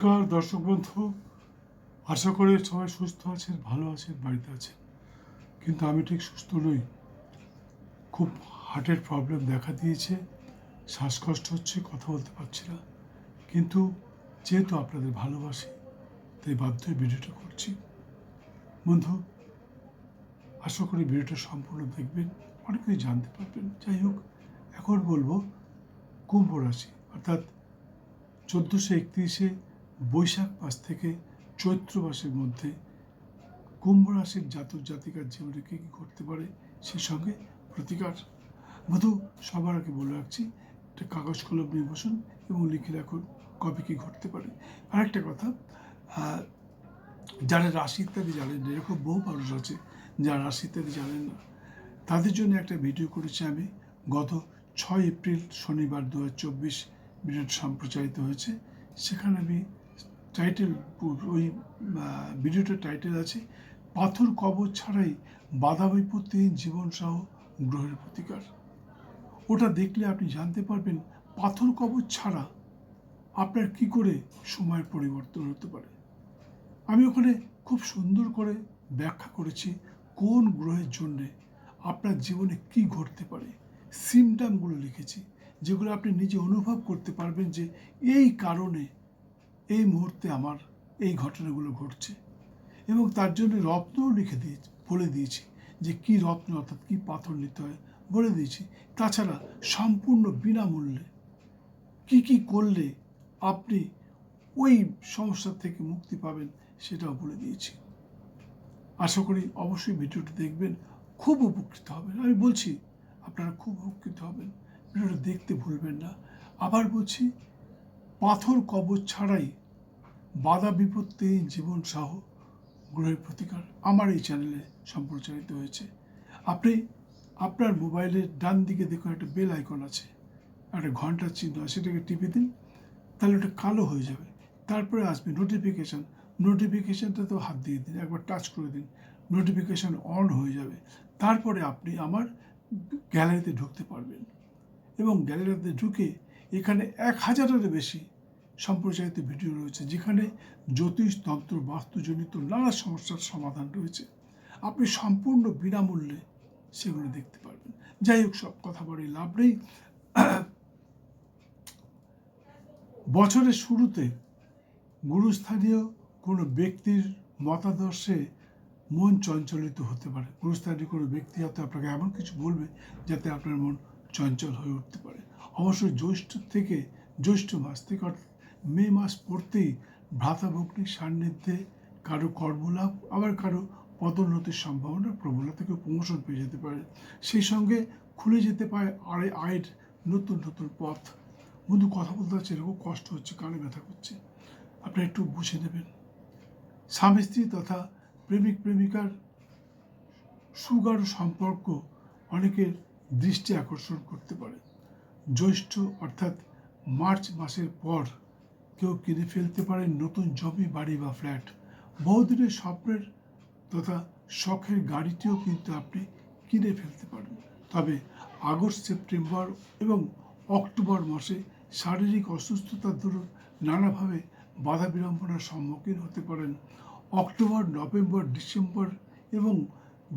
নমস্কার দর্শক বন্ধু। আশা করি সবাই সুস্থ আছেন, ভালো আছেন, বাড়িতে আছেন। কিন্তু আমি ঠিক সুস্থ নই। খুব হার্টের প্রবলেম দেখা দিয়েছে। শ্বাসকষ্ট হচ্ছে, কথা বলতে পারছি না। কিন্তু যেহেতু আপনাদের ভালোবাসি, তাই বাধ্য ভিডিওটা করছি। বন্ধু, আশা করি ভিডিওটা সম্পূর্ণ দেখবেন অনেক কিছু জানতে পারবেন। যাই হোক, এখন বলব, কুম্ভ রাশি, অর্থাৎ চোদ্দোশো একত্রিশে বৈশাখ মাস থেকে চৈত্র মাসের মধ্যে কুম্ভ রাশির জাতক জাতিকার জীবনে কী কী ঘটতে পারে সেই সঙ্গে প্রতিকার। মধু, সবার আগে বলে রাখছি, একটা কাগজ কলম নিয়ে বসুন এবং লিখে রাখুন কবে কী ঘটতে পারে। আরেকটা কথা যারা রাশি ইত্যাদি জানেন এরকম বহু মানুষ আছে যারা রাশি ইত্যাদি জানেন না, তাদের জন্য একটা ভিডিও করেছি আমি। গত ছয় এপ্রিল শনিবার দু হাজার চব্বিশ ভিডিওটি সম্প্রচারিত হয়েছে। সেখানে আমি টাইটেল ওই ভিডিওটার টাইটেল আছে, পাথর কবর ছাড়াই বাধা বিপত্তিহীন জীবন সহ গ্রহের প্রতিকার। ওটা দেখলে আপনি জানতে পারবেন, পাথর কবর ছাড়া আপনার কি করে সময়ের পরিবর্তন হতে পারে। আমি ওখানে খুব সুন্দর করে ব্যাখ্যা করেছি, কোন গ্রহের জন্যে আপনার জীবনে কি ঘটতে পারে। সিমটামগুলো লিখেছি, যেগুলো আপনি নিজে অনুভব করতে পারবেন যে এই কারণে এই মুহূর্তে আমার এই ঘটনাগুলো ঘটছে এবং তার জন্য রত্নও লিখে দিয়ে বলে দিয়েছি যে কি রত্ন অর্থাৎ কী পাথর নিতে হয় বলে দিয়েছি। তাছাড়া সম্পূর্ণ বিনামূল্যে কি কি করলে আপনি ওই সমস্যা থেকে মুক্তি পাবেন সেটাও বলে দিয়েছি। আশা করি অবশ্যই ভিডিওটি দেখবেন, খুব উপকৃত হবেন। আমি বলছি, আপনারা খুব উপকৃত হবেন, ভিডিওটা দেখতে ভুলবেন না। আবার বলছি, পাথর কবচ ছাড়াই বাধা বিপত্তি, জীবন সহ গ্রহের প্রতিকার আমার এই চ্যানেলে সম্প্রচারিত হয়েছে। আপনি আপনার মোবাইলের ডান দিকে দেখুন, একটা বেল আইকন আছে। একটা ঘণ্টার চিহ্ন আছে সেটাকে টিপে দিন, তাহলে ওটা কালো হয়ে যাবে। তারপরে আসবে নোটিফিকেশান নোটিফিকেশানটাতেও হাত দিয়ে দিন, একবার টাচ করে দিন নোটিফিকেশান অন হয়ে যাবে। তারপরে আপনি আমার গ্যালারিতে ঢুকতে পারবেন। এবং গ্যালারিতে ঢুকে এখানে এক হাজারেরও বেশি সম্প্রচারিত ভিডিও রয়েছে যেখানে জ্যোতিষ তন্ত্র বাস্তুজনিত নানা সমস্যার সমাধান রয়েছে। আপনি সম্পূর্ণ বিনামূল্যে সেগুলো দেখতে পারবেন। যাই হোক, সব কথা বলে লাভ নেই। বছরের শুরুতে গুরুস্থানীয় কোনো ব্যক্তির মতাদর্শে মন চঞ্চলিত হতে পারে। গুরুস্থানীয় কোনো ব্যক্তি হয়তো আপনাকে এমন কিছু বলবে যাতে আপনার মন চঞ্চল হয়ে উঠতে পারে। অবশ্যই জ্যৈষ্ঠ থেকে জ্যৈষ্ঠ মাস থেকে অর্থাৎ মে মাস পড়তেই ভ্রাতা ভগ্নির সান্নিধ্যে কারও কর্মলাভ, আবার কারও পদোন্নতির সম্ভাবনা প্রবলতা থেকে প্রমোশন পেয়ে যেতে পারে। সেই সঙ্গে খুলে যেতে পারে আরে আয়ের নতুন নতুন পথ। বন্ধু, কথা বলতে হচ্ছে এরকম কষ্ট হচ্ছে, কানে ব্যথা করছে। আপনি একটু বুঝে নেবেন। স্বামী, স্ত্রী তথা প্রেমিক, প্রেমিকার সুগার সম্পর্ক অনেকের দৃষ্টি আকর্ষণ করতে পারে। জ্যৈষ্ঠ অর্থাৎ মার্চ মাসের পর কেউ কিনে ফেলতে পারে নতুন জমি, বাড়ি বা ফ্ল্যাট বহুদিনের স্বপ্নের তথা শখের গাড়িটিও কিন্তু আপনি কিনে ফেলতে পারেন। তবে আগস্ট, সেপ্টেম্বর এবং অক্টোবর মাসে শারীরিক অসুস্থতার দরুন নানাভাবে বাধা বিড়ম্বনার সম্মুখীন হতে পারেন। অক্টোবর, নভেম্বর, ডিসেম্বর এবং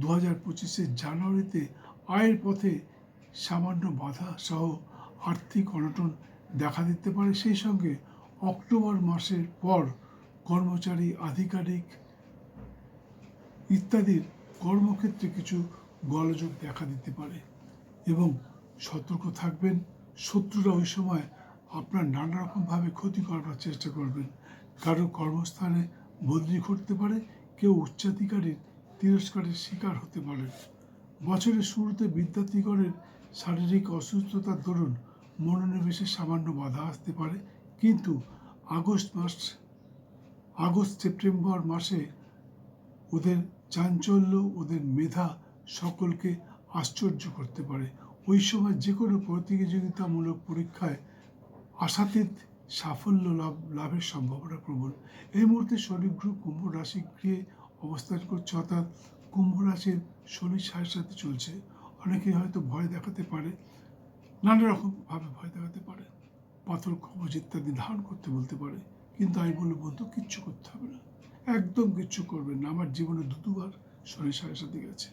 দু হাজার পঁচিশে জানুয়ারিতে আয়ের পথে সামান্য বাধা সহ আর্থিক অনটন দেখা দিতে পারে। সেই সঙ্গে অক্টোবর মাসের পর কর্মচারী, আধিকারিক ইত্যাদির কর্মক্ষেত্রে কিছু গলযোগ দেখা দিতে পারে এবং সতর্ক থাকবেন। শত্রুরা ওই সময় আপনার নানা রকমভাবে ক্ষতি করবার চেষ্টা করবেন। কারও কর্মস্থানে বদলি ঘটতে পারে, কেউ উচ্চাধিকারীর তিরস্কারের শিকার হতে পারে। বছরের শুরুতে বিদ্যার্থীগণের শারীরিক অসুস্থতার দরুন মনোনিবেশে সামান্য বাধা আসতে পারে কিন্তু আগস্ট মাস, আগস্ট সেপ্টেম্বর মাসে ওদের চাঞ্চল্য, ওদের মেধা সকলকে আশ্চর্য করতে পারে। ওই সময় যে কোনো প্রতিযোগিতামূলক পরীক্ষায় আশাতীত সাফল্য লাভ, লাভের সম্ভাবনা প্রবল। এই মুহূর্তে শনি গ্রহ কুম্ভ রাশি গৃহে অবস্থান করছে, অর্থাৎ কুম্ভ রাশির শনি ছায়ের সাথে চলছে। অনেকে হয়তো ভয় দেখাতে পারে, নানা রকমভাবে ভয় দেখাতে পারে। পাথর কবচ ইত্যাদি ধারণ করতে বলতে পারে। কিন্তু আমি বলব বন্ধু, কিচ্ছু করতে হবে না। একদম কিচ্ছু করবেন না। আমার জীবনে দু দুবার শনি সাড়ে সাথে গেছে।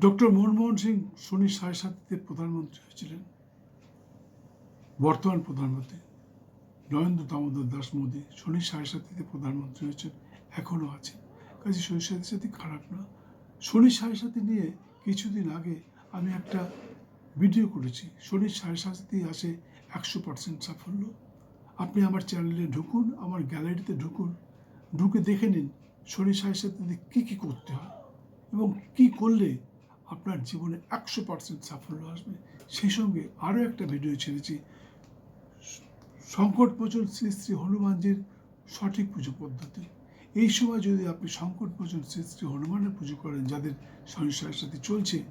ডক্টর মনমোহন সিং শনি সাড়ে সাথে প্রধানমন্ত্রী হয়েছিলেন। বর্তমান প্রধানমন্ত্রী নরেন্দ্র দামোদর দাস মোদী শনি সাড়ে সাথীতে প্রধানমন্ত্রী হয়েছেন, এখনও আছেন। কাজে শনি সাথে সাথে খারাপ না। শনি সাড়ে সাথে নিয়ে কিছুদিন আগে আমি একটা ভিডিও করেছি। শনির সাড়ে সাথেই আসে একশো পার্সেন্ট সাফল্য। আপনি আমার চ্যানেলে ঢুকুন, আমার গ্যালারিতে ঢুকুন। ঢুকে দেখে নিন শনি সাড়ে সাথে কী কী করতে হয় এবং কী করলে আপনার জীবনে একশো পার্সেন্ট সাফল্য আসবে। সেই সঙ্গে আরও একটা ভিডিও ছেড়েছি। সংকট মোচন শ্রী শ্রী হনুমানজির সঠিক পুজো পদ্ধতি। এই সময় যদি আপনি সংকট মোচন শ্রী শ্রী হনুমানের পুজো করেন, যাদের শনি সাথে চলছে,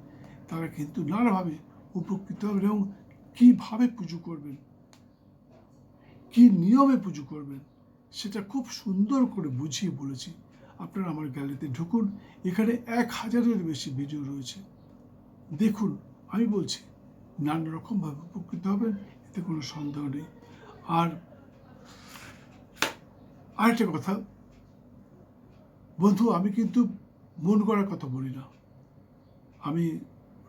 তারা কিন্তু নানাভাবে উপকৃত হবেন এবং কীভাবে পুজো করবেন? কী নিয়মে পুজো করবেন? সেটা খুব সুন্দর করে বুঝিয়ে বলেছি। আপনারা আমার গ্যালারিতে ঢুকুন। এখানে এক হাজারের বেশি ভিডিও রয়েছে। দেখুন, আমি বলছি, নানা রকমভাবে উপকৃত হবেন, এতে কোনো সন্দেহ নেই। আর আরেকটা কথা, বন্ধু, আমি কিন্তু মন করার কথা বলি না। আমি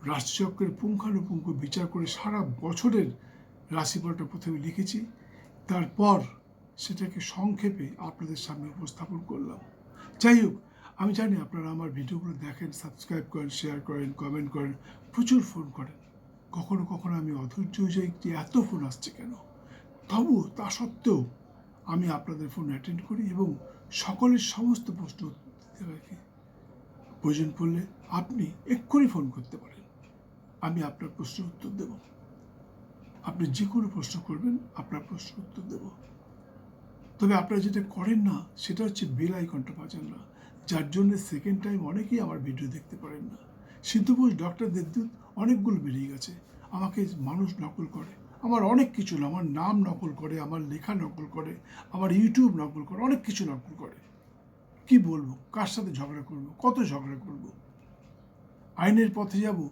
রাশিচক্রের পুঙ্খানুপুঙ্খ বিচার করে সারা বছরের রাশিফলটা প্রথমে লিখেছি। তারপর সেটাকে সংক্ষেপে আপনাদের সামনে উপস্থাপন করলাম। যাই হোক, আমি জানি আপনারা আমার ভিডিওগুলো দেখেন সাবস্ক্রাইব করেন শেয়ার করেন কমেন্ট করেন, প্রচুর ফোন করেন। কখনো কখনো আমি অধৈর্য হয়ে যাই যে এত ফোন আসছে কেন? তবু তা সত্ত্বেও আমি আপনাদের ফোন অ্যাটেন্ড করি এবং সকলের সমস্ত প্রশ্ন দিতে রাখি। প্রয়োজন পড়লে আপনি এক্ষুনি ফোন করতে পারেন। আমি আপনার প্রশ্নের উত্তর দেব। আপনি যে কোনো প্রশ্ন করবেন, আপনার প্রশ্নের উত্তর দেব। তবে আপনারা যেটা করেন না, সেটা হচ্ছে বেল আইকনটা বাজান না। যার জন্য সেকেন্ড টাইম অনেকেই আমার ভিডিও দেখতে পারেন না। সিদ্ধু ডক্টর দেবদূত, অনেকগুলো বেরিয়ে গেছে। আমাকে মানুষ নকল করে। আমার অনেক কিছু আমার নাম নকল করে, আমার লেখা নকল করে, আমার ইউটিউব নকল করে, অনেক কিছু নকল করে। কি বলব? কার সাথে ঝগড়া করব? কত ঝগড়া করব? আইনের পথে যাব?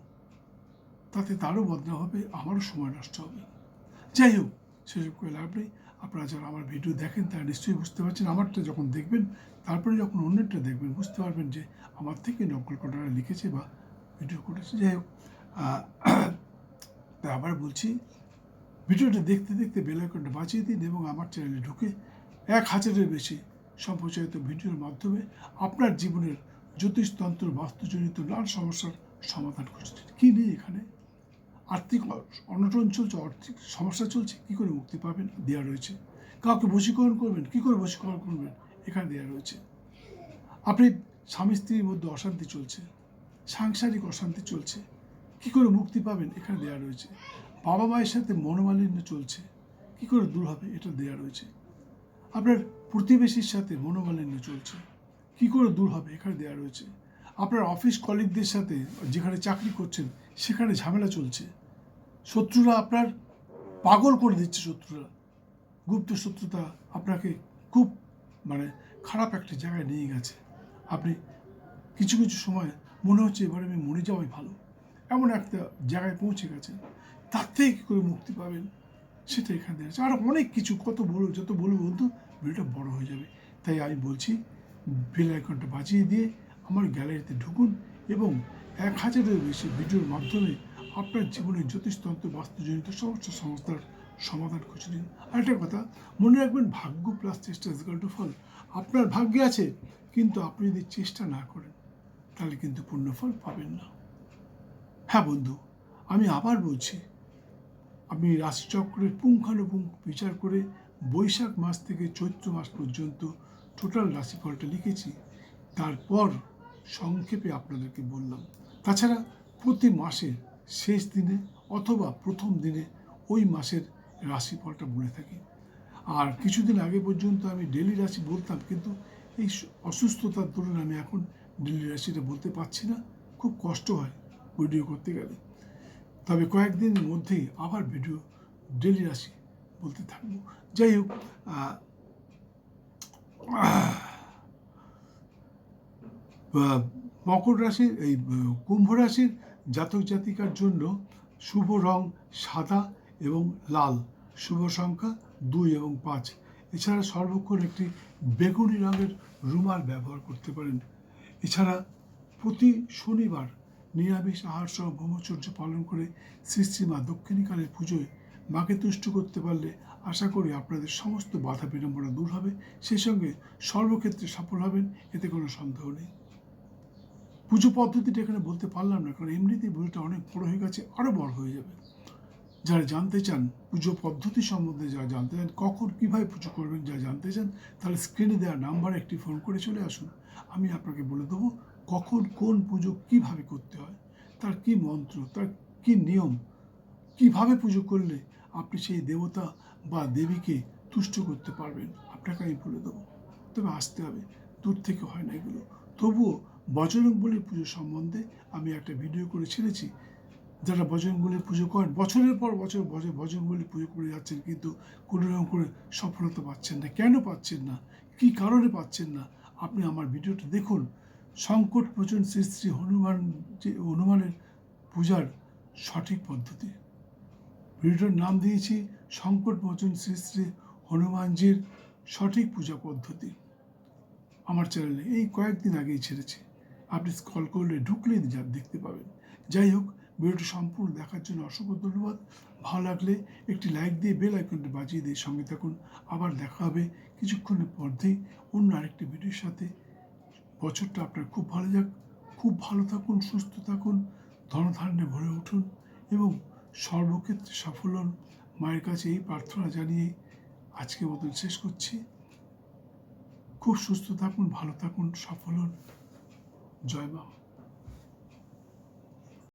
তাতে তারও বদনাম হবে, আমারও সময় নষ্ট হবে। যাই হোক, সেসব করে লাভ নেই। আপনারা যারা আমার ভিডিও দেখেন, তারা নিশ্চয়ই বুঝতে পারছেন, আমারটা যখন দেখবেন, তারপরে যখন অন্যটা দেখবেন, বুঝতে পারবেন যে আমার থেকে নকল করারা লিখেছে বা ভিডিও করেছে। যাই হোক তা আবার বলছি, ভিডিওটা দেখতে দেখতে বেলাইকনটা বাঁচিয়ে দিন এবং আমার চ্যানেলে ঢুকে এক হাজারের বেশি সম্প্রচারিত ভিডিওর মাধ্যমে আপনার জীবনের জ্যোতিষতন্ত্র বাস্তুজনিত নানা সমস্যার সমাধান করছেন কী নেই এখানে? আর্থিক অনটন চলছে, আর্থিক সমস্যা চলছে, কী করে মুক্তি পাবেন? দেওয়া রয়েছে। কাউকে বশীকরণ করবেন, কী করে বশীকরণ করবেন? এখানে দেওয়া রয়েছে। আপনি স্বামী স্ত্রীর মধ্যে অশান্তি চলছে, সাংসারিক অশান্তি চলছে, কী করে মুক্তি পাবেন? এখানে দেওয়া রয়েছে। বাবা মায়ের সাথে মনোমালিন্য চলছে, কী করে দূর হবে? এটা দেওয়া রয়েছে। আপনার প্রতিবেশীর সাথে মনোমালিন্য চলছে, কী করে দূর হবে? এখানে দেওয়া রয়েছে। আপনার অফিস কলিগদের সাথে যেখানে চাকরি করছেন, সেখানে ঝামেলা চলছে শত্রুরা আপনার পাগল করে দিচ্ছে শত্রুরা। গুপ্ত শত্রুতা আপনাকে খুব মানে খারাপ একটা জায়গায় নিয়ে গেছে। আপনি কিছু কিছু সময় মনে হচ্ছে এবার আমি মরে যাওয়াই ভালো। এমন একটা জায়গায় পৌঁছে গেছেন। তার থেকে কী করে মুক্তি পাবেন সেটা এখানে দেখা যাচ্ছে। আর অনেক কিছু, কত বলো যত বলব বলতো ভিডিওটা বড় হয়ে যাবে। তাই আমি বলছি, বেল আইকনটা বাঁচিয়ে দিয়ে আমার গ্যালারিতে ঢুকুন এবং এক হাজারের বেশি ভিডিওর মাধ্যমে আপনার জীবনে জ্যোতিষতন্ত্র বাস্তুজনিত সমস্ত সংস্থার সমাধান খুঁজে নিন। আরেকটা কথা, মনে রাখবেন ভাগ্য প্লাস চেষ্টা ইজ টু ফল। আপনার ভাগ্যে আছে, কিন্তু আপনি যদি চেষ্টা না করেন, তাহলে কিন্তু পূর্ণফল পাবেন না। হ্যাঁ বন্ধু, আমি আবার বলছি আমি রাশিচক্রের পুঙ্খানুপুঙ্খ বিচার করে বৈশাখ মাস থেকে চৈত্র মাস পর্যন্ত টোটাল রাশিফলটা লিখেছি। তারপর সংক্ষেপে আপনাদেরকে বললাম। তাছাড়া প্রতি মাসের শেষ দিনে অথবা প্রথম দিনে ওই মাসের রাশিফলটা বলে থাকি। আর কিছুদিন আগে পর্যন্ত আমি ডেলি রাশি বলতাম, কিন্তু এই অসুস্থতার দরুন আমি এখন ডেলি রাশিটা বলতে পারছি না। খুব কষ্ট হয় ভিডিও করতে গেলে। তবে কয়েকদিনের মধ্যেই আবার ভিডিও ডেলি রাশি বলতে থাকব। যাই হোক মকর রাশির, এই কুম্ভ রাশির জাতক জাতিকার জন্য শুভ রং সাদা এবং লাল। শুভ সংখ্যা দুই এবং পাঁচ। এছাড়া সর্বক্ষণ একটি বেগুনি রঙের রুমাল ব্যবহার করতে পারেন। এছাড়া প্রতি শনিবার নিরামিষ আহার সহ ব্রহ্মচর্য পালন করে শ্রী শ্রীমা দক্ষিণীকালের পুজোয় মাকে তুষ্ট করতে পারলে আশা করি আপনাদের সমস্ত বাধা বিড়ম্বনা দূর হবে। সেই সঙ্গে সর্বক্ষেত্রে সফল হবেন, এতে কোনো সন্দেহ নেই। পুজো পদ্ধতিটা এখানে বলতে পারলাম না, কারণ এমনিতেই ভিডিওটা অনেক বড় হয়ে গেছে আরও বড় হয়ে যাবে। যারা জানতে চান পুজো পদ্ধতি সম্বন্ধে, যারা জানতে চান কখন কীভাবে পুজো করবেন যা জানতে চান, তাহলে স্ক্রিনে দেওয়া নাম্বারে একটি ফোন করে চলে আসুন। আমি আপনাকে বলে দেবো কখন কোন পুজো কীভাবে করতে হয়, তার কি মন্ত্র, তার কি নিয়ম, কীভাবে পুজো করলে আপনি সেই দেবতা বা দেবীকে তুষ্ট করতে পারবেন, আপনাকে আমি বলে দেবো। তবে আসতে হবে, দূর থেকে হয় না এগুলো। তবুও বজরংবলীর পুজো সম্বন্ধে আমি একটা ভিডিও করে ছেড়েছি। যারা বজরংবলীর পুজো করেন, বছরের পর বছর বজরংবলীর পুজো করে যাচ্ছেন কিন্তু কোনো রকম করে সফলতা পাচ্ছেন না। কেন পাচ্ছেন না? কি কারণে পাচ্ছেন না? আপনি আমার ভিডিওটা দেখুন। সংকট মোচন শ্রী শ্রী হনুমান যে, হনুমানের পূজার সঠিক পদ্ধতি। ভিডিওটার নাম দিয়েছি, সংকট মোচন শ্রী শ্রী হনুমানজির সঠিক পূজা পদ্ধতি। আমার চ্যানেলে এই কয়েকদিন আগেই ছেড়েছে। আপনি স্কল করলে ঢুকলেই যা দেখতে পাবেন। যাই হোক, ভিডিওটি সম্পূর্ণ দেখার জন্য অসংখ্য ধন্যবাদ। ভালো লাগলে একটি লাইক দিয়ে বেল আইকনটি বাজিয়ে দিয়ে সঙ্গে থাকুন। আবার দেখা হবে কিছুক্ষণের মধ্যেই অন্য আরেকটি ভিডিওর সাথে। বছরটা আপনার খুব ভালো যাক। খুব ভালো থাকুন, সুস্থ থাকুন, ধনধান্যে ভরে উঠুন এবং সর্বক্ষেত্রে সফল হন মায়ের কাছে এই প্রার্থনা জানিয়ে আজকের মতন শেষ করছি। খুব সুস্থ থাকুন ভালো থাকুন সফল হন জয় মা